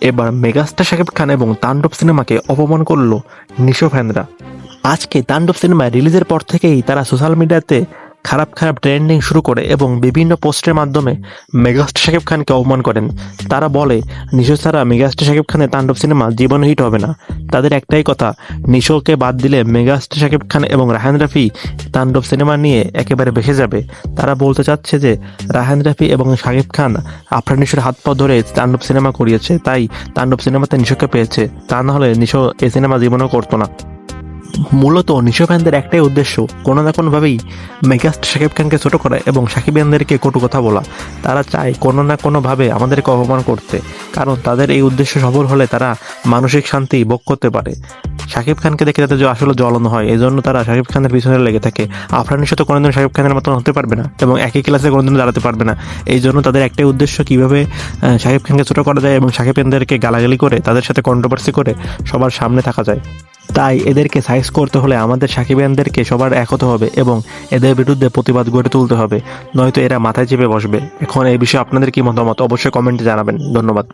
এবার মেগাস্টার শাকিব খান এবং তাণ্ডব সিনেমাকে অপমান করল নিশো ফ্যানরা। আজকে তাণ্ডব সিনেমা রিলিজের পর থেকেই তারা সোশ্যাল মিডিয়াতে খারাপ খারাপ ট্রেন্ডিং শুরু করে এবং বিভিন্ন পোস্টের মাধ্যমে মেগাস্টার শাকিব খানকে অপমান করেন। তারা বলে নিশো ছাড়া মেগাস্টার শাকিব খানের তাণ্ডব সিনেমা জীবন হিট হবে না। তাদের একটাই কথা নিশোকে বাদ দিলে মেগাস্টার শাকিব খান এবং রাহান রাফি তাণ্ডব সিনেমা নিয়ে একেবারে ভেসে যাবে। তারা বলতে চাচ্ছে যে, রাহান রাফি এবং শাকিব খান আফরান নিশোর হাত পা ধরে তাণ্ডব সিনেমা করিয়েছে, তাই তাণ্ডব সিনেমাতে নিশোকে পেয়েছে। তা না হলে নিশো এই সিনেমা জীবনও করতো না। মূলত নিশো ফ্যানদের একটাই উদ্দেশ্য কোনো না কোনোভাবেই মেগাস্টার শাকিব খানকে ছোট করা এবং সাকিবিয়ানদেরকে কটু কথা বলা। তারা চায় কোনো না কোনোভাবে আমাদেরকে অপমান করতে, কারণ তাদের এই উদ্দেশ্য সফল হলে তারা মানসিক শান্তি ভোগ করতে পারে। শাকিব খানকে দেখে তাদের যে আসলে জ্বলন হয় এই জন্য তারা শাকিব খানের পিছনে লেগে থাকে। আফরানের সাথে কোনোদিন শাকিব খানের মতন হতে পারবে না এবং একই ক্লাসে কোনোদিন দাঁড়াতে পারবে না। এই জন্য তাদের একটাই উদ্দেশ্য কীভাবে শাকিব খানকে ছোটো করা যায় এবং শাকিব খানদেরকে গালাগালি করে, তাদের সাথে কন্ট্রোভার্সি করে সবার সামনে থাকা যায়। তাই এদেরকে সাইজ করতে হলে আমাদের সাকিবিয়ানদেরকে সবার এক হতে হবে এবং এদের বিরুদ্ধে প্রতিবাদ গড়ে তুলতে হবে। নয়তো এরা মাথায় চেপে বসবে। এখন এই বিষয়ে আপনাদের কি মতামত? অবশ্যই কমেন্টে জানাবেন। ধন্যবাদ।